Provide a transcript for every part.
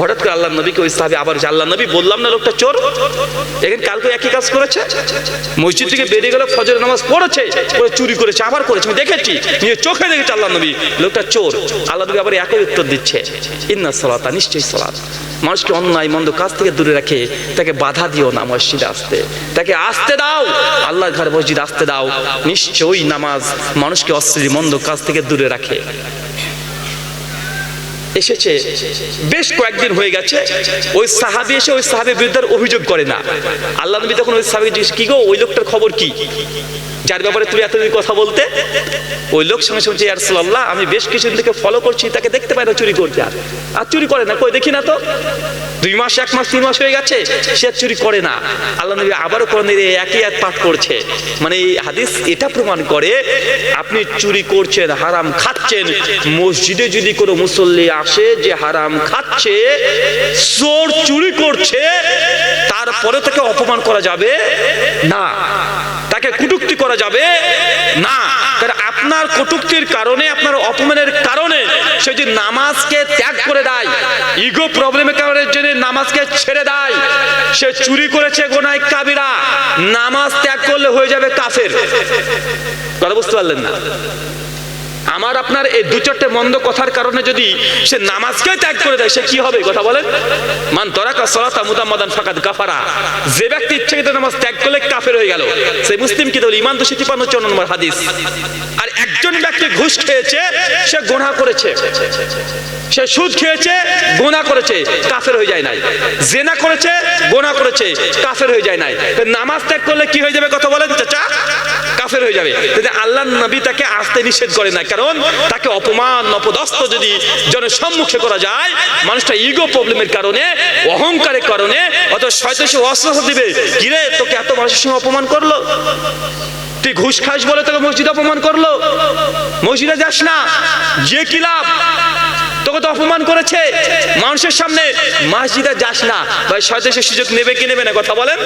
হঠাৎ করে আল্লাহ নবীকে ওই সাহাবি আবার আল্লাহ নবী বললাম না লোকটা চোর? এখানে কালকে একই কাজ করেছে? মসজিদ থেকে বেরিয়ে গেল ফজর নামাজ পড়েছে পরে চুরি করেছে, আবার করেছে। আমি দেখেছি, নিজের চোখে দেখেছি আল্লাহ নবী। লোকটা চোর। আল্লাহ নবী আবার একই উত্তর দিচ্ছে, ইন্না সলাতা, নিশ্চয়ই সলাত। মানুষকে অন্যায় মন্দ কাজ থেকে দূরে রাখে তাকে বাধা দিও না মসজিদে আসতে। তাকে আসতে দাও, আল্লাহর ঘর মসজিদ আসতে দাও। নিশ্চয়ই নামাজ মানুষকে অশ্লীল মন্দ কাজ থেকে দূরে রাখে। এসেছে। বেশ কয়েকদিন হয়ে গেছে, ওই সাহাবি এসে ওই সাহাবির বিরুদ্ধে অভিযোগ করে না। আল্লাহ নবী তখন ওই সাহাবিকে জিজ্ঞেস, কি গো, ওই লোকটার খবর কি? যার ব্যাপারে তুমি এতদিন কথা বলতে, ওই লোক সঙ্গে শুনছে ইয়ারসাল্লাহ আমি বেশ কিছুদিন থেকে ফলো করছি, তাকে দেখতে পাই না চুরি করতে আর। আর চুরি করে না, কই, দেখি না তো। দুই মাস, এক মাস, তিন মাস হয়ে গেছে, সে চুরি করে না। আল্লাহ নবী আবারও কোরআন একই এক পাঠ করছে। মানে এই হাদিস এটা প্রমাণ করে, আপনি চুরি করছেন, হারাম খাচ্ছেন। মসজিদে যদি কোনো মুসল্লি আসে যে হারাম খাচ্ছে, চোর চুরি করছে, তারপরে তাকে অপমান করা যাবে? না। তাকে কুটুক্তি করা যাবে? না। আপনার কটুক্তির কারণে, আপনার অপমানের কারণে সে যদি নামাজকে ত্যাগ করে দেয় ইগো প্রবলেমের কারণে জন্য নামাজকে ছেড়ে দেয়, সে চুরি করেছে গোনায় কাবিরা। নামাজ ত্যাগ করলে হয়ে যাবে কাফের। কথা বুঝতে পারলেন না? আমার আপনার এই দু চারটে মন্দ কথার কারণে যদি সে নামাজকে ত্যাগ করে দেয়, সে কি হবে কথা বলেন? মান তরাকা সলাতা মুদাম্মাদান ফাকাদ কাফারা যে ব্যক্তি ইচ্ছাকৃত নামাজ ত্যাগ করলে কাফের হয়ে গেল। সেই মুসলিম কি বলে ইমান দুশো তিপান্ন চন্ন নম্বর হাদিস। আর একজন ব্যক্তি ঘুষ খেয়েছে, সে গোনা করেছে। সে সুদ খেয়েছে গোনা করেছে, কাফের হয়ে যায় নাই। জেনা করেছে গোনা করেছে, কাফের হয়ে যায় নাই। নামাজ ত্যাগ করলে কি হয়ে যাবে কথা বলেন, চাচা? কাফের হয়ে যাবে। আল্লাহ নবী তাকে আসতে নিষেধ করে না কারণ তাকে অপমান, অপদস্থ যদি জনের সম্মুখে করা যায়, মানুষটা ইগো প্রবলেমের কারণে, অহংকারের কারণে অত শয়তান সে অস্ত্র দিবে। কিরে, তোকে এত মানুষের সঙ্গে অপমান করল? তুই ঘুষ খাস বলে তোকে মসজিদ অপমান করল? মসজিদে যাস না। যে কি লাভ? তোকে তো অপমান করেছে। মানুষের সামনে মসজিদে যাস না। ভাই, শয়তান সে সুযোগ নেবে কি নেবে না, কথা বলেন?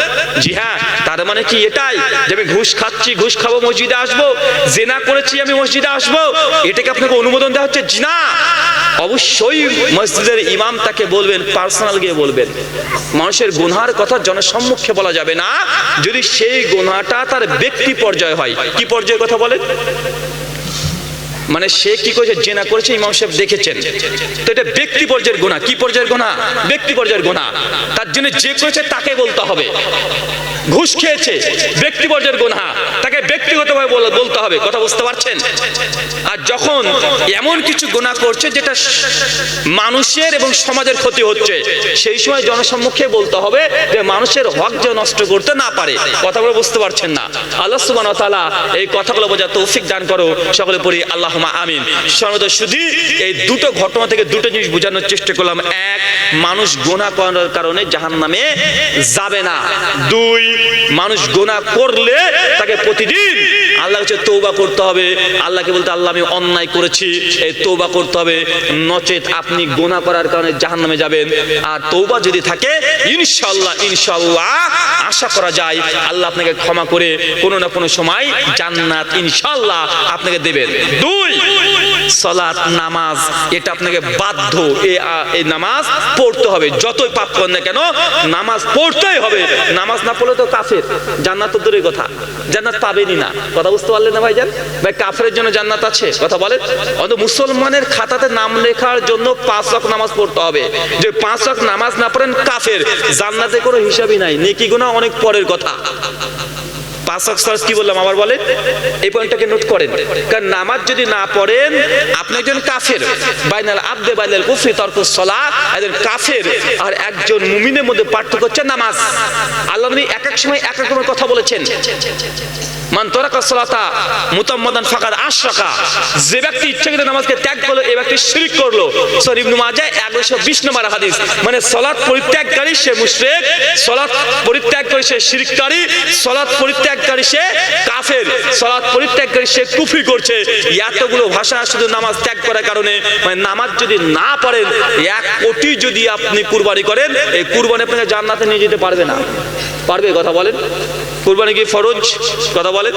জি হ্যাঁ তার মানে কি এটাই যে আমি ঘুষ খাচ্ছি, ঘুষ খাব, মসজিদে আসব, জেনা করেছি, আমি মসজিদে আসব। এটাকে আপনাকে অনুমোদন দেওয়া হচ্ছে? জি না। অবশ্যই মসজিদের ইমাম তাকে বলবেন, পার্সোনাল গিয়ে বলবেন। মানুষের গুনহার কথা জনসম্মুখে বলা যাবে না। যদি সেই গুনহাটা তার ব্যক্তি পর্যায়ে হয়, কি পর্যায়ে কথা বলেন? মানে সে কি করেছে? জেনা করেছে, ইমাম সাহেব দেখেছেন। তো এটা ব্যক্তি পর্যায়ের গোনা কি পর্যায়ের গোনা ব্যক্তি পর্যায়ের গোনা তার জন্য যে করেছে তাকে বলতে হবে। ঘুষ খেয়েছে, ব্যক্তি পর্যায়ের গোনা তাকে ব্যক্তিগতভাবে বল- বলতে হবে। কথা বুঝতে পারছেন? আর যখন এমন কিছু গোনা করছে যেটা মানুষের এবং সমাজের ক্ষতি হচ্ছে, সেই সময় জনসম্মুখে বলতে হবে যে মানুষের হক যে নষ্ট করতে না পারে। কথাগুলো বুঝতে পারছেন না। আল্লাহ তাআলা এই কথাগুলো বোঝা তৌফিক দান করো। সকলে পড়ি আল্লাহুম্মা আমিন। সর্বদা শুধু এই দুটো ঘটনা থেকে দুটো জিনিস বোঝানোর চেষ্টা করলাম। এক, মানুষ গোনা করার কারণে জাহান্নামে যাবে না। দুই, মানুষ গোনা করলে তাকে প্রতিদিন আল্লাহ হচ্ছে তৌবা করতে হবে। আল্লাহকে বলতে, আল্লাহ, আমি অন্যায় করেছি। এই তৌবা করতে হবে। নচেত আপনি গোনা করার কারণে জাহান নামে যাবেন। আর তৌবা যদি থাকে ইনশাল্লাহ ইনশাল্লাহ আশা করা যায়, আল্লাহ আপনাকে ক্ষমা করে কোনো না কোনো সময় জান্নাত ইনশাল্লাহ আপনাকে দেবেন। দুই সলাৎ নামাজ, এটা আপনাকে বাধ্য এই নামাজ পড়তে হবে। যতই পাপ করেন না কেন, নামাজ পড়তেই হবে। নামাজ না পড়লে তো কাফের। জান্নাত তো দূরের কথা। জান্নাত পাবেনই না। কথা বুঝতে পারলেন না ভাইজান? ভাই কাফের জন্য জান্নাত আছে। কথা বলেন। অন্ত মুসলমানের খাতাতে নাম লেখার জন্য পাঁচ ওয়াক্ত নামাজ পড়তে হবে। যে পাঁচ ওয়াক্ত নামাজ না পড়েন কাফের। জান্নাতে কোনো হিসাবই নাই। নেকি গুনাহ অনেক পরের কথা। পাঁচ সরস কি বললাম? আবার বলেন। এই পয়েন্টটাকে নোট করেন। কারণ নামাজ যদি না পড়েন, আপনি একজন কাফের। বাইনাল আব্দে বাইনাল কুফরি তর্ক একজন কাফের আর একজন মুমিনের মধ্যে পার্থক্য হচ্ছে নামাজ। আল্লাহ নবী এক এক সময় এক এক রকমের কথা বলেছেন। মান তরাকা সালাতা মুতাম্মাদান আশরাকা। যে নামাজকে ত্যাগ করল শিরিক করল। সর, ইবনে মাজাহ 1120 নম্বর হাদিস। মানে পরিত্যাগকারী সে সে শিরককারী পরিত্যাগকারী সে কাফের পরিত্যাগকারী সে করছে। এতগুলো ভাষা শুধু নামাজ ত্যাগ করার কারণে মানে নামাজ যদি না পড়েন এক কোটি যদি আপনি কুরবানি করেন, এই কুরবানি আপনাকে জান্নাতে নিয়ে যেতে পারবে না। পারবে কথা বলেন? কুরবানি কি ফরজ? কথা বলেন।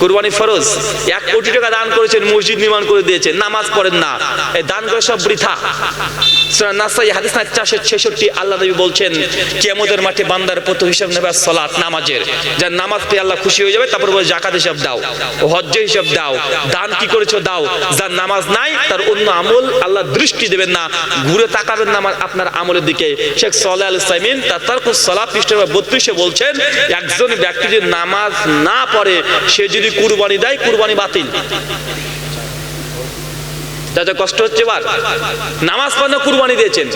কুরবানি ফরজ। এক কোটি টাকা দান করেছেন, মসজিদ নির্মাণ করে দিয়েছেন, নামাজ পড়েন না। এই দান করে সব বৃথা। হাদিস আল্লাহ নবী মাঠে বান্দার হিসাব নেবে নামাজের। নামাজ আল্লাহ খুশি হয়ে যাবে, তারপর বলে হিসাব দাও, হজ্জ হিসাব দাও, দান কি করেছ দাও, যার নামাজ নাই, তার অন্য আমল আল্লাহ দৃষ্টি দেবেন না, ঘুরে তাকাবেন না আমার, আপনার আমলের দিকে। শেখ সাল্লাহ আল সাইমিন তার পৃষ্ঠ বত্রিশে বলছেন, একজন ব্যক্তি যদি নামাজ না পড়ে, সে যদি কুরবানি দেয়, কুরবানি বাতিল। কষ্ট হচ্ছে এবার। নামাজ কুরবানি দিয়েছেন।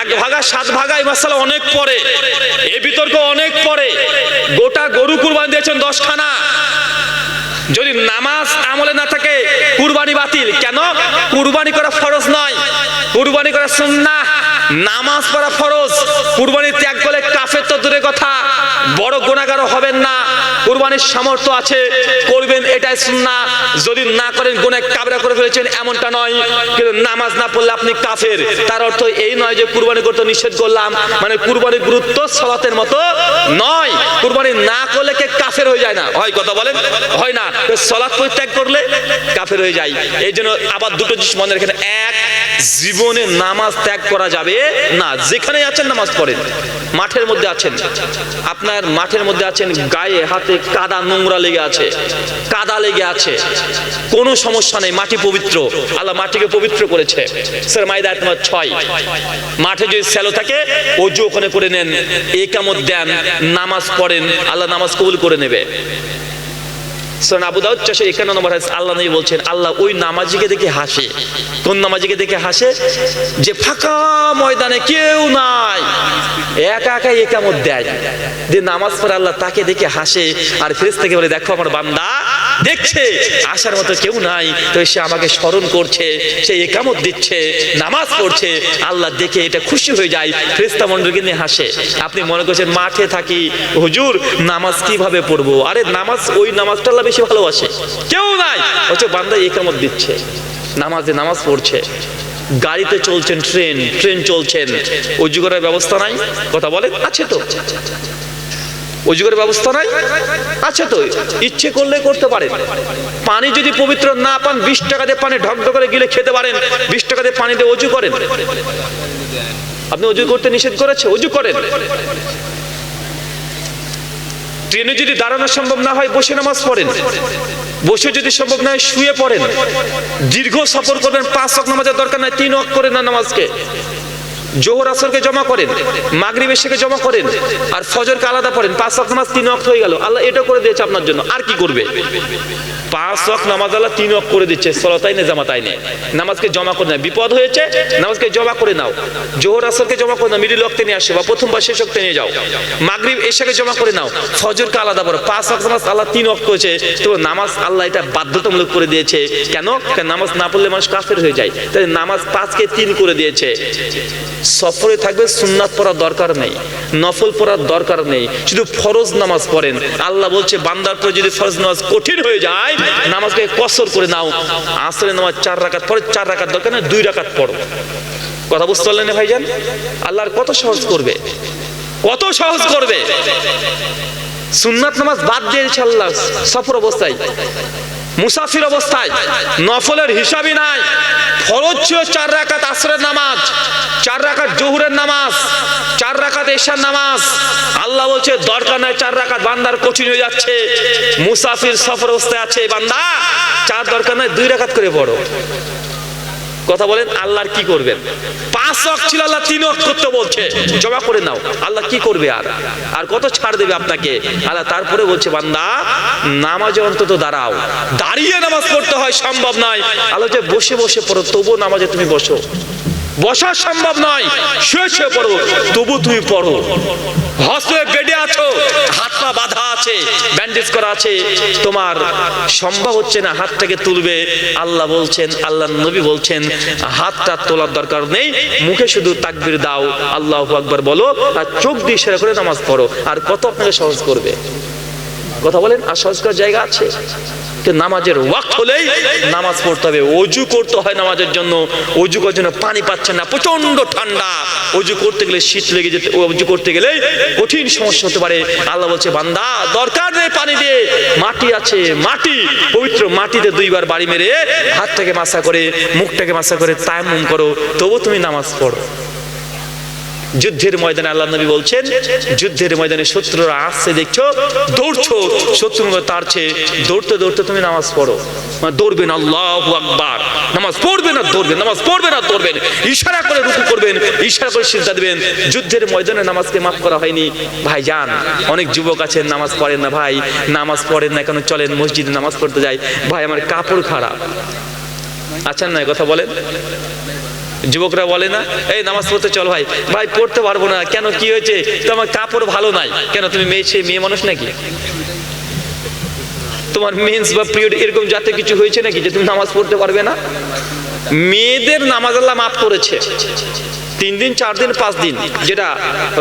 এক ভাগা, সাত ভাগা অনেক পরে এই বিতর্ক অনেক পরে গোটা গরু কুরবানি দিয়েছেন দশখানা। যদি নামাজ আমলে না থাকে, কুরবানি বাতিল। কেন? কুরবানি করা ফরজ নয়। কুরবানি করা সুন্নাহ। নামাজ পড়া ফরজ। কুরবানি ত্যাগ করলে কাফের তো দূরে কথা। বড় কুরবানির সামর্থ্য আছে, করবেন এটাই সুন্নাহ। যদি না করেন গুণে কাবরা করে ফেলেছেন, এমনটা নয়। কিন্তু নামাজ না পড়লে আপনি কাফের। তার অর্থ এই নয় যে কুরবানি করতে নিষেধ করলাম। মানে কুরবানির গুরুত্ব সলাতের মতো নয়। কুরবানি না করলে কে কাফের হয়ে যায় না। হয় কথা বলেন? হয় না। সলাৎ পরিত্যাগ করলে কাফের হয়ে যায়। এই জন্য আবার দুটো জিনিস মনে রাখেন। এক জীবনে নামাজ ত্যাগ করা যাবে না। যেখানে আছেন নামাজ পড়েন, মাঠের মধ্যে আছেন। আপনার মাঠের মধ্যে আছেন, গায়ে, হাতে কাদা, নোংরা লেগে আছে, কাদা লেগে আছে। কোনো সমস্যা নেই, মাটি পবিত্র। আল্লাহ মাটিকে পবিত্র করেছে। স্যার মাইদা তোমার ছয়। মাঠে যদি স্যালো থাকে, অজু ওখানে করে নেন। একামত দেন, নামাজ পড়েন, আল্লাহ নামাজ কবুল করে নেবে। দেখছে, আসার মতো কেউ নাই, তো সে আমাকে স্মরণ করছে, সে একামত দিচ্ছে, নামাজ পড়ছে। আল্লাহ দেখে এটা খুশি হয়ে যায় ফেরেস্তা মন্ডলকে নিয়ে হাসে। আপনি মনে করছেন, মাঠে থাকি, হুজুর, নামাজ কীভাবে পড়ব? আরে নামাজ, ওই নামাজটা বেশি ভালোবাসে। কেউ নাই। হচ্ছে বান্দা একামত দিচ্ছে। নামাজে নামাজ পড়ছে। গাড়িতে চলছেন ট্রেন ট্রেন চলছেন। অজু করার ব্যবস্থা নাই? কথা বলেন? আছে তো। অজু করার ব্যবস্থা নাই? আছে তো। ইচ্ছে করলে করতে পারেন। পানি যদি পবিত্র না পান, বিশ টাকা দিয়ে পানি ঢক ঢক করে গিলে খেতে পারেন। বিশ টাকা দিয়ে পানি দিয়ে অজু করেন। আপনি অজু করতে নিষেধ করেছে? অজু করেন। ট্রেনে যদি দাঁড়ানো সম্ভব না হয়, বসে নামাজ পড়েন। বসে যদি সম্ভব না হয়, শুয়ে পড়েন। দীর্ঘ সফর করবেন, পাঁচ অক নামাজের দরকার নাই, তিন অক করে না নামাজকে। জোহর আসরকে জমা করেন, মাগরিব এসেকে জমা করেন, আর ফজরকে আলাদা পড়েন। পাঁচ অক নামাজ তিন অক্ত হয়ে গেল। আল্লাহ এটা করে দিয়েছে আপনার জন্য। আর কি করবে? পাঁচ অক নামাজ আল্লাহ তিন অক করে দিচ্ছে। সলতাই নে জামাতাই নে। নামাজকে জমা করে নাও। বিপদ হয়েছে, নামাজকে জমা করে নাও। জোহর আসরকে জমা করে নাও। মিডিল অক্তে নিয়ে আসে বা প্রথম বা শেষ অক্তে নিয়ে যাও। মাগরিব এসেকে জমা করে নাও। ফজরকে আলাদা পড়ো। পাঁচ অক নামাজ আল্লাহ তিন অক হয়েছে তো নামাজ আল্লাহ এটা বাধ্যতামূলক করে দিয়েছে। কেন? নামাজ না পড়লে মানুষ কাফের হয়ে যায়। তাই নামাজ পাঁচকে তিন করে দিয়েছে। সফরে থাকবে, সুন্নাত পড়ার দরকার নেই, নফল পড়ার দরকার নেই, শুধু ফরজ নামাজ পড়েন। আল্লাহ বলছে, বান্দার পরে যদি ফরজ নামাজ কঠিন হয়ে যায়, নামাজকে কসর করে নাও। আসরে নামাজ চার রাকাত পরে চার রাকাত দরকার নেই, দুই রাকাত পড়ো। কথা বুঝতে পারলেন ভাইজান? আল্লাহর কত সহজ করবে? কত সহজ করবে? সুন্নাত নামাজ বাদ দিয়ে ইনশাল্লাহ সফর অবস্থায়। মুসাফির অবস্থায়। নফলের হিসাবই নাই। ফরজ ছিল চার রাকাত আসরের নামাজ, চার রাকাত জহুরের নামাজ, চার রাকাত এশার নামাজ। আল্লাহ বলছে, দরকার নাই চার রাকাত, বান্দার কঠিন হয়ে যাচ্ছে। মুসাফির সফর অবস্থায় আছে, বান্দা। চার দরকার নাই, দুই রাকাত করে পড়ো। কথা বলেন, আল্লাহর কি করবেন? পাঁচ অক ছিল, আল্লাহ তিন অক করতে বলছে। জমা করে নাও। আল্লাহ কি করবে আর? আর কত ছাড় দেবে আপনাকে? আল্লাহ তারপরে বলছে, বান্দা, নামাজে অন্তত দাঁড়াও। দাঁড়িয়ে নামাজ পড়তে হয়, সম্ভব নয়। আল্লাহ যে বসে বসে পড়ো, তবুও নামাজে তুমি বসো। বসা সম্ভব নয়। শুয়ে শুয়ে পড়ো, তবু তুমি পড়ো। হস্তে বেডে আছো, হাত পা বাঁধা আছে, ব্যান্ডেজ করা আছে, তোমার সম্ভব হচ্ছে না হাতটাকে তুলবে। আল্লাহ বলছেন, আল্লাহ নবী বলছেন, হাতটা তোলার দরকার নেই, মুখে শুধু তাকবির দাও, আল্লাহ আকবার বলো, আর চোখ দিয়ে সেরা করে নামাজ পড়ো, আর কত আপনাকে সহজ করবে? কথা বলেন আর সহজ করার জায়গা আছে। নামাজের ওয়াক্ত হলেই নামাজ পড়তে হবে। অজু করতে হয় নামাজের জন্য। অজু করার জন্য পানি পাচ্ছে না। প্রচণ্ড ঠান্ডা। অজু করতে গেলে শীত লেগে যেতে অজু করতে গেলে কঠিন সমস্যা হতে পারে। আল্লাহ বলছে, বান্দা, দরকার নেই পানি দিয়ে মাটি আছে, মাটি। পবিত্র মাটিতে দুইবার বাড়ি মেরে হাতটাকে মাসা করে, মুখটাকে মাসা করে তায়াম্মুম করো। তবু তুমি নামাজ পড়ো। যুদ্ধের ময়দানে আল্লাহ নবী বলছেন, যুদ্ধের ময়দানে শত্রুরা আসছে, দেখছ? দৌড়ছো শত্রু তারছে দৌড়তে দৌড়তে তুমি নামাজ পড়ো। মানে দৌড়বেন, আল্লাহ আকবার। নামাজ পড়বে না দৌড়বেন, নামাজ পড়বে না দৌড়বেন। ইশারা করে রুকু করবেন, ইশারা করে সিদ্ধা দিবেন। যুদ্ধের ময়দানে নামাজকে মাফ করা হয়নি। ভাই, যান, অনেক যুবক আছেন, নামাজ পড়েন না ভাই। নামাজ পড়েন না কেন, চলেন মসজিদে নামাজ পড়তে যাই। ভাই, আমার কাপড় খারাপ। আচ্ছা নয়, কথা বলেন। যুবকরা বলে না, এই নামাজ পড়তে চল ভাই। ভাই, পড়তে পারব না। কেন? কি হয়েছে? তোমার কাপড় ভালো নাই। কেন? তুমি মেয়ে সে মেয়ে মানুষ নাকি? তোমার মেন্স বা পিরিয়ড এরকম যাতে কিছু হয়েছে নাকি যে তুমি নামাজ পড়তে পারবে না? মেয়েদের নামাজ আল্লাহ মাফ করেছে। তিন দিন, চার দিন, পাঁচ দিন, যেটা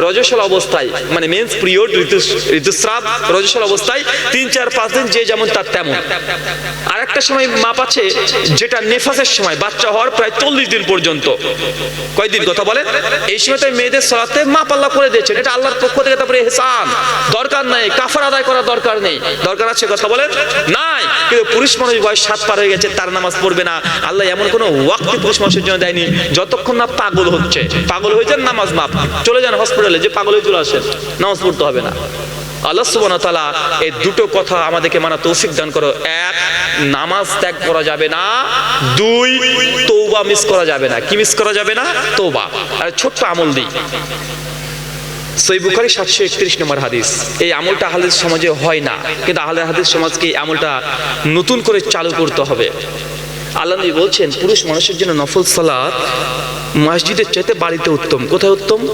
রজস্বল অবস্থায় মানে মেন্স পিরিয়ড ঋতু ঋতুস্রাব রজস্বল অবস্থায় তিন, চার, পাঁচ দিন যে যেমন তার তেমন। আর একটা সময় মাপ আছে, যেটা নেফাসের সময়, বাচ্চা হওয়ার প্রায় চল্লিশ দিন পর্যন্ত। কয়দিন কথা বলেন? এই সময় তো মেয়েদের সলাতে মাপ আল্লাহ করে দিয়েছেন। এটা আল্লাহর পক্ষ থেকে তারপরে হেসান দরকার নাই, কাফার আদায় করার দরকার নেই। দরকার আছে কথা বলেন? নাই। কিন্তু পুরুষ মানুষ বয়স সাত পার হয়ে গেছে, তার নামাজ পড়বে না। আল্লাহ এমন কোনো ওয়াক্তি পুরুষ মানুষের জন্য দেয়নি, যতক্ষণ না পাগল হচ্ছে। পাগল হয়ে যান, নামাজ মাপ চলে যান হসপিটালে যে পাগল হয়ে চলে আসেন নামাজ পড়তে হবে না। আল্লাহ সুবহানাহু ওয়া তাআলা এই দুটো কথা আমাদেরকে মানা তৌফিক দান করো। এক, নামাজ ত্যাগ করা যাবে না। দুই তৌবা মিস করা যাবে না। কি মিস করা যাবে না? তৌবা আর ছোট্ট আমল দিই। সই বুখারি সাতশো একত্রিশ নম্বর হাদিস। এই আমলটা আহলের সমাজে হয় না। কিন্তু আহলে হাদিস সমাজকে এই আমলটা নতুন করে চালু করতে হবে। আল্লাহ নবী বলছেন, পুরুষ মানুষের জন্য নফল সালাত মসজিদের চাইতে বাড়িতে উত্তম। কোথায় উত্তম?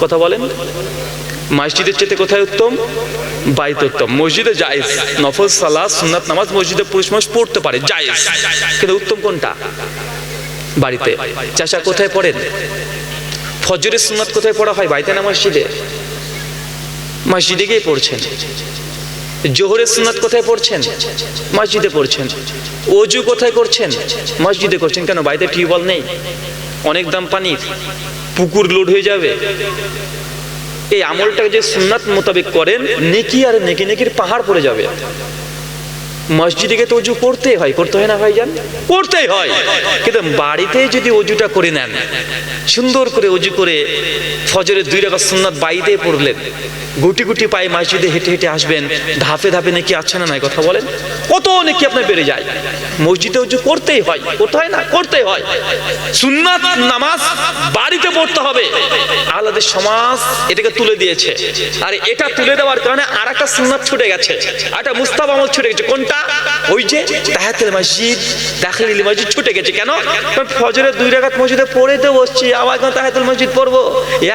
কথা বলেন। মসজিদের চাইতে কোথায় উত্তম? বাড়িতে উত্তম। মসজিদে জায়েজ। নফল সালাত, সুন্নাত নামাজ মসজিদে পুরুষ মানুষ পড়তে পারে। জায়েজ। কিন্তু উত্তম কোনটা? বাড়িতে। চাষা কোথায় পড়েন? ফজরের সুন্নাত কোথায় পড়া হয়? বাড়িতে না মসজিদে। মসজিদে গিয়ে পড়ছেন। জোহরের সুন্নাত কোথায় পড়ছেন? মসজিদে পড়ছেন। অজু কোথায় করছেন? মসজিদে করছেন। কেন, বাড়িতে টিউবওয়েল নেই? অনেক দাম পানির। পুকুর লোড হয়ে যাবে। এই আমলটাকে যে সুন্নাত মোতাবেক করেন, নেকি আর নেকি নেকির পাহাড় পড়ে যাবে। মসজিদে গিয়ে তো অজু করতেই হয় করতে হয় না ভাইজান? করতেই হয়। কিন্তু বাড়িতে যদি অজুটা করে নেন, সুন্দর করে অজু করে ফজরের দুই রাখা সুন্নাত বাড়িতে পড়লেন, গুটি গুটি পায়ে মসজিদে হেঁটে হেঁটে আসবেন, ধাপে ধাপে নাকি আছে না নাই কথা বলেন? কত নাকি আপনার বেড়ে যায়। মসজিদে অজু করতেই হয়, করতে হয় না? করতেই হয়। সুন্নাত, নামাজ বাড়িতে পড়তে হবে। আলাদা সমাজ এটাকে তুলে দিয়েছে। আর এটা তুলে দেওয়ার কারণে আর একটা সুন্নাত ছুটে গেছে। আর একটা মুস্তাব আমল ছুটে গেছে। কোনটা? ওই যে তাহাতের মসজিদ, দাখিল মসজিদ ছুটে গেছে, কেন? ফজরের দুই রাগাত মসজিদে পড়ে তো বসছি, আবার এখন তাহাতুল মসজিদ পড়ব?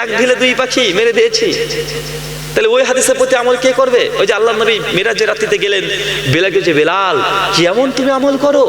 এক ঢিলে দুই পাখি মেরে দিয়েছি। তাহলে ওই হাদিসের প্রতি আমল কে করবে? ওই যে আল্লাহ নবী মিরাজের রাত্রিতে গেলেন বেলাকে যে বেলাল, কি এমন তুমি আমল করো?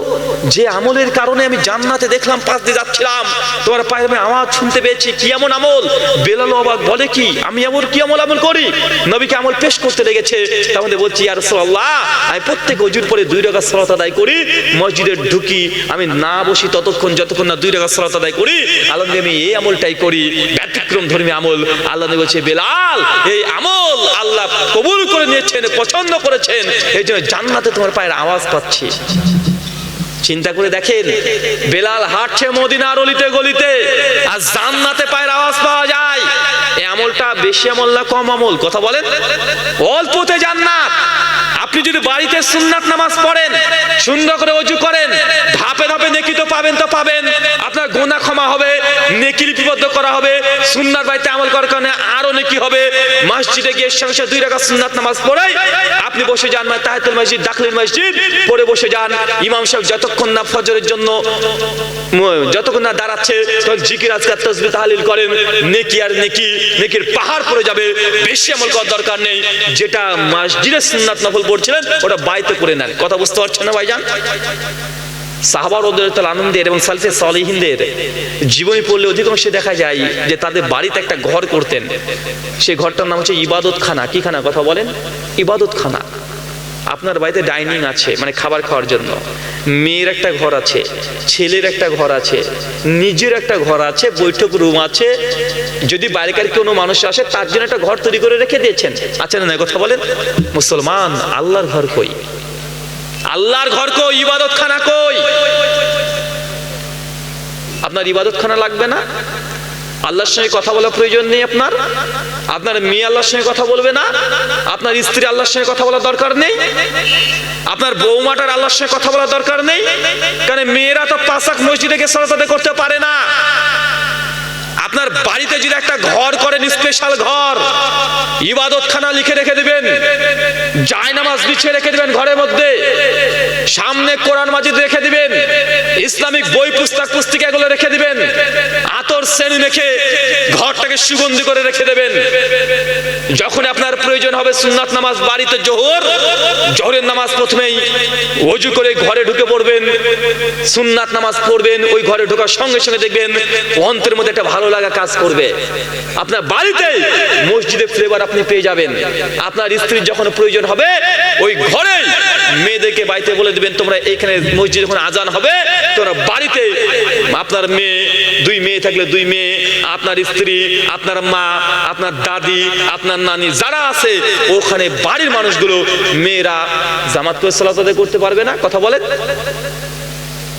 যে আমলের কারণে আমি জান্নাতে দেখলাম, পাশ দিয়ে যাচ্ছিলাম। তোমার পায়ে আমি আওয়াজ শুনতে পেয়েছি, কি এমন আমল? বেলাল অবাক, বলে কি, আমি এমন কি আমল আমল করি? নবীকে আমল পেশ করতে লেগেছে। মধ্যে বলছি আর রাসূলুল্লাহ, আমি প্রত্যেক অজুর পরে দুই রাকাত সালাত আদায় করি, মসজিদে ঢুকি, আমি না বসি ততক্ষণ, যতক্ষণ না দুই রাকাত সালাত আদায় করি আল্লাহ আমি এই আমলটাই করি ব্যতিক্রম ধর্মী আমল আল্লাহ বলছে, বেলাল, এই আমল আল্লাহ কবুল করে নিয়েছেন, পছন্দ করেছেন। এই জন্য জান্নাতে তোমার পায়ের আওয়াজ পাচ্ছি। চিন্তা করে দেখেন, বেলাল হাঁটছে মদিনার অলিতে গলিতে, আর জান্নাতে পায়ের আওয়াজ পাওয়া যায়। এই আমলটা বেশি আমল না কম আমল? কথা বলেন? অল্পতে জান্নাত। আপনি যদি বাড়িতে সুন্নাত নামাজ পড়েন, সুন্দর করে অজু করেন, ধাপে ধাপে নেকি তো পাবেন তো পাবেন। আপনার গোনা ক্ষমা হবে নেকি লিপিবদ্ধ করা হবে সুন্নার বাড়িতে আমল করার কারণে আরও নেকি হবে। মসজিদে গিয়ে সঙ্গে দুই রাখা সুন্নাত নামাজ পড়ে, আপনি বসে যান মানে তাহাতুল মসজিদ দাখিল মসজিদ, পড়ে বসে যান। ইমাম সাহেব যতক্ষণ না ফজরের জন্য যতক্ষণ না দাঁড়াচ্ছে জিকির, আজকার তসবি তাহলিল করেন। নেকি আর নেকি, নেকির পাহাড় পড়ে যাবে, বেশি আমল করার দরকার নেই। যেটা মসজিদে সুন্নাত নফল পড়ছিলেন ওটা বাইতে করে নেন। কথা বুঝতে পারছেন না ভাইজান? সাহাবার ওদের আনন্দের এবং সালফে সালিহিনদের, জীবনী পড়লে অধিকাংশে দেখা যায় যে তাদের বাড়িতে একটা ঘর করতেন। সেই ঘরটার নাম হচ্ছে ইবাদত খানা কি খানা? কথা বলেন? ইবাদত খানা আপনার বাড়িতে ডাইনিং আছে মানে খাবার খাওয়ার জন্য। মেয়ের একটা ঘর আছে, ছেলের একটা ঘর আছে, নিজের একটা ঘর আছে, বৈঠক রুম আছে। যদি বাইরেকার কোনো মানুষ আসে, তার জন্য একটা ঘর তৈরি করে রেখে দিয়েছেন। আচ্ছা না কথা বলেন। মুসলমান, আল্লাহর ঘর কই? আল্লাহর ঘর কই? ইবাদত খানা কই? আপনার ইবাদত খানা লাগবে না? আল্লাহর সঙ্গে কথা বলার প্রয়োজন নেই আপনার? আপনার মেয়ে আল্লাহর সঙ্গে কথা বলবে না? আপনার স্ত্রী আল্লাহর সঙ্গে কথা বলার দরকার নেই? আপনার বৌমাটার আল্লাহর সঙ্গে কথা বলার দরকার নেই? কারণ মেয়েরা তো পাশাক মসজিদে গিয়ে সালাতে করতে পারে না। আপনার বাড়িতে যদি একটা ঘর করেন স্পেশাল ঘর ইবাদত খানা লিখে রেখে দিবেন, জায়নামাজ বিছিয়ে রেখে দিবেন ঘরের মধ্যে, সামনে কোরআন মাজিদ রেখে দিবেন, ইসলামিক বই পুস্তক পুস্তিকা এগুলো রেখে দিবেন, আতর শ্রেণি রেখে ঘরটাকে সুগন্ধি করে রেখে দেবেন। যখন আপনার প্রয়োজন হবে সুন্নাত নামাজ, বাড়িতে জোহর, জোহরের নামাজ প্রথমেই অজু করে ঘরে ঢুকে পড়বেন, সুন্নাত নামাজ পড়বেন, ওই ঘরে ঢোকার সঙ্গে সঙ্গে দেখবেন, অন্তরের মধ্যে একটা ভালো লাগা। কাজ করবে। আপনার বাড়িতে মসজিদে ফ্লেভার আপনি পেয়ে যাবেন। আপনার স্ত্রীর যখন প্রয়োজন হবে, ওই ঘরে মেয়েদেরকে বাড়িতে বলে দিবেন, তোমরা এখানে মসজিদ যখন আজান হবে, তোমরা বাড়িতে আপনার মেয়ে, দুই মেয়ে থাকলে দুই মেয়ে, আপনার স্ত্রী, আপনার মা, আপনার দাদি, আপনার নানি, যারা আছে, ওখানে বাড়ির মানুষগুলো মেয়েরা জামাত করে সালাত করতে পারবে না? কথা বলেন?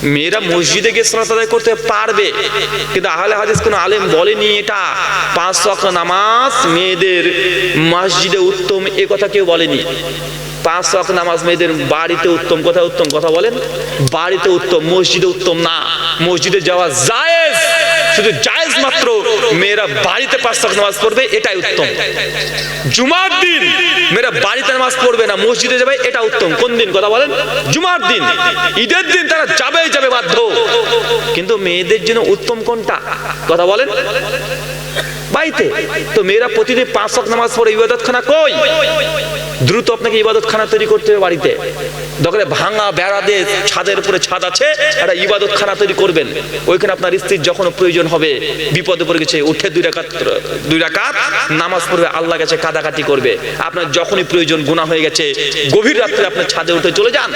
মেয়েরা মসজিদে গিয়ে সালাত আদায় করতে পারবে। কিন্তু আহলে হাদিস কোন আলেম বলেনি এটা। পাঁচ ওয়াক্ত নামাজ মেয়েদের মসজিদে উত্তম এ কথা কেউ বলেনি। পাঁচ ওয়াক্ত নামাজ মেয়েদের বাড়িতে উত্তম কথা উত্তম কথা বলেন? বাড়িতে উত্তম, মসজিদে উত্তম না। মসজিদে যাওয়া জায়েজ। শুধু জায়েজ মাত্র মেয়েরা বাড়িতে পাঁচ ওয়াক্ত নামাজ পড়বে, এটাই উত্তম। জুমার দিন মেয়েরা বাড়িতে নামাজ পড়বে না, মসজিদে যাবে এটা উত্তম। কোন দিন কথা বলেন? জুমার দিন। ঈদের দিন তারা যাবেই যাবে বাধ্য। কিন্তু মেয়েদের জন্য উত্তম কোনটা? কথা বলেন। বাড়িতে। তো মেয়েরা প্রতিদিন পাঁচ ওয়াক্ত নামাজ পড়ে ইবাদত খানা কই? দ্রুত আপনাকে ইবাদত খানা তৈরি করতে হবে বাড়িতে। দরকারে ভাঙা বেড়া দিয়ে ছাদের উপরে ছাদ আছে, একটা ইবাদত খানা তৈরি করবেন। ওইখানে আপনার স্ত্রীর যখন প্রয়োজন হবে, বিপদে পড়ে গেছে, উঠে দুই রাকাত দুই রাকাত নামাজ পড়বে আল্লাহ কাছে কাদাকাটি করবে। আপনার যখনই প্রয়োজন গুণা হয়ে গেছে, গভীর রাত্রে আপনার ছাদে উঠে চলে যান।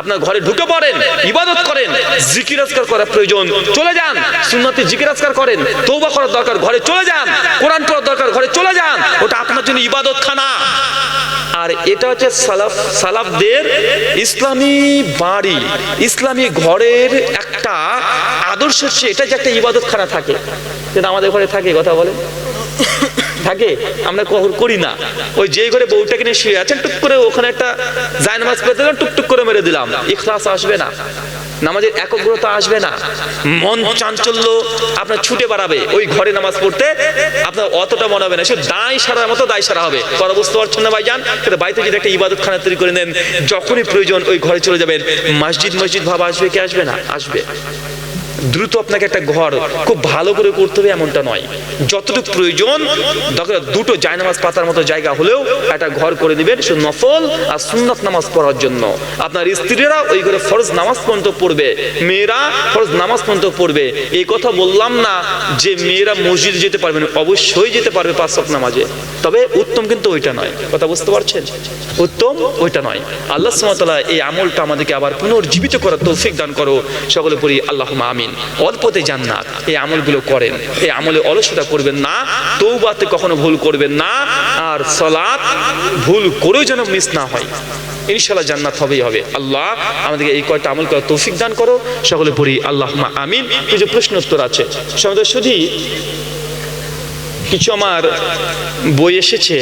আপনার ঘরে ঢুকে পড়েন, ইবাদত করেন জিকিরাজকার করার প্রয়োজন, চলে যান। সুন্নতি জিকিরাজকার করেন তৌবা করার দরকার, ঘরে চলে যান। কোরআন পড়ার দরকার, ঘরে চলে যান। ওটা আপনার জন্য ইবাদত খানা আর এটা হচ্ছে সালাফ, সালাফদের ইসলামী বাড়ি, ইসলামী ঘরের একটা আদর্শ হচ্ছে এটা যে একটা ইবাদত খানা থাকে। কিন্তু আমাদের ঘরে থাকে, কথা বলে? থাকে? আমরা কখন করি না। ওই যে ঘরে বউটাকে নিয়ে শুয়ে আছেন টুক করে ওখানে একটা জায়নামাজ পেতে টুকটুক করে মেরে দিলাম। ইখলাস আসবে না। নামাজের একগ্রতা আসবে না। মন চাঞ্চল্য আপনার ছুটে বাড়াবে। ওই ঘরে নামাজ পড়তে আপনার অতটা মনে হবে না। সে দায় সারার মতো দায় সারা হবে। কথা বুঝতে পারছেন না ভাইজান? তাহলে বাড়িতে যদি একটা ইবাদত খানা তৈরি করে নেন, যখনই প্রয়োজন ওই ঘরে চলে যাবেন। মসজিদ মসজিদ ভাব আসবে কি আসবে না? আসবে। দ্রুত আপনাকে একটা ঘর খুব ভালো করে করতে হবে, এমনটা নয়। যতটুকু প্রয়োজন দুটো জায়নামাজ পাতার মতো জায়গা হলেও একটা ঘর করে দিবেন শুধু নফল আর সুন্নত নামাজ পড়ার জন্য। আপনার স্ত্রীরা ওই ঘরে ফরজ নামাজ পর্যন্ত পড়বে, মেয়েরা ফরজ নামাজ পর্যন্ত পড়বে। এই কথা বললাম না যে মেয়েরা মসজিদে যেতে পারবে না, অবশ্যই যেতে পারবে পাঁচ ওয়াক্ত নামাজে। তবে উত্তম কিন্তু ওইটা নয়, কথা বুঝতে পারছেন? উত্তম ওইটা নয়। আল্লাহ সুমতলা এই আমলটা আমাদেরকে আবার পুনর্জীবিত করার তৌফিক দান করো। সকলে পড়ি আল্লাহ আমিন। অল্পতে জান্নাত। এই আমলগুলো করেন। এই আমলে অলসতা করবেন না তৌবাতে কখনো ভুল করবেন না, আর সলাৎ ভুল করেও যেন মিস না হয়। ইনশাল্লাহ জান্নাত হবেই হবে। আল্লাহ আমাদেরকে এই কয়টা আমল করার তৌফিক দান করো। সকলে পড়ি আল্লাহ আমিন। কিছু প্রশ্ন উত্তর আছে। সমাজের শুধু কিছু আমার বই এসেছে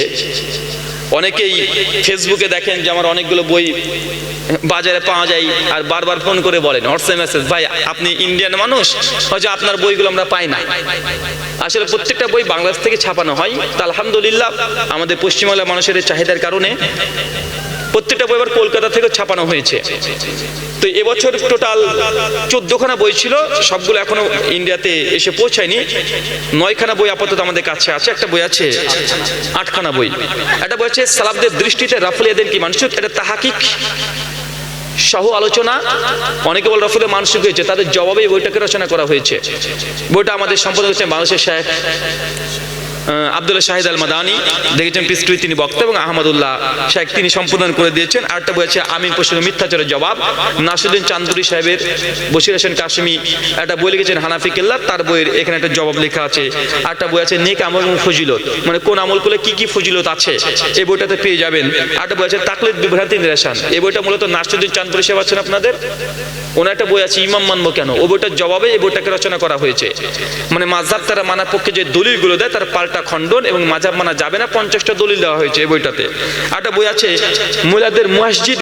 অনেকেই ফেসবুকে দেখেন যে আমার অনেকগুলো বই বাজারে পাওয়া যায় আর বারবার ফোন করে বলেন হোয়াটসঅ্যাপ মেসেজ ভাই, আপনি ইন্ডিয়ান মানুষ? হয়তো আপনার বইগুলো আমরা পাই না। আসলে প্রত্যেকটা বই বাংলাদেশ থেকে ছাপানো হয়। তা আলহামদুলিল্লাহ, আমাদের পশ্চিমবাংলার মানুষের চাহিদার কারণে প্রত্যেকটা বই আবার কলকাতা থেকে ছাপানো হয়েছে। তো এবছর টোটাল চোদ্দখানা বই ছিল, সবগুলো এখনও ইন্ডিয়াতে এসে পৌঁছায়নি। নয়খানা বই আপাতত আমাদের কাছে আছে, একটা বই আছে আটখানা বই। একটা বই আছে সালাবদের দৃষ্টিতে রাফলিয়াদের কি মানুষ? এটা তাহাকিক সহ আলোচনা। অনেকে বল রফুলের মানসিক হয়েছে? তাদের জবাবে বইটাকে রচনা করা হয়েছে। বইটা আমাদের সম্পাদক হচ্ছেন বাংলাদেশের শেখ আবদুল্লাহ শাহিদ আল মাদানি দেখেছেন পিস্টুই তিনি বক্তা এবং আহমদুল্লাহ শেখ তিনি সম্পাদন করে দিয়েছেন। আরেকটা বই আছে, আমিন প্রশ্ন মিথ্যাচারের জবাব। নাসিরুদ্দিন চান্দুরি সাহেবের, বসির হোসেন কাশ্মী, একটা বই লিখেছেন, হানাফি কেল্লা তার বইয়ের এখানে একটা জবাব লেখা আছে। আরেকটা বই আছে, নেক আমল এবং ফজিলত। মানে কোন আমল করলে কি কি ফজিলত আছে? এই বইটাতে পেয়ে যাবেন। আরেকটা বই আছে, তাকলিদ বিভ্রান্তি নিরাসান এই বইটা মূলত নাসিরুদ্দিন চান্দুরি সাহেব আছেন আপনাদের? ওনার একটা বই আছে, ইমাম মানবো কেন? ও বইটার জবাবে এই বইটাকে রচনা করা হয়েছে। মানে মাঝাব তারা মানার পক্ষে যে দলিলগুলো দেয়, তার পাল্টা খণ্ডন এবং মাঝাব মানা যাবে না। পঞ্চাশটা দলিল দেওয়া হয়েছে এই বইটাতে। একটা বই আছে মহিলাদের মসজিদ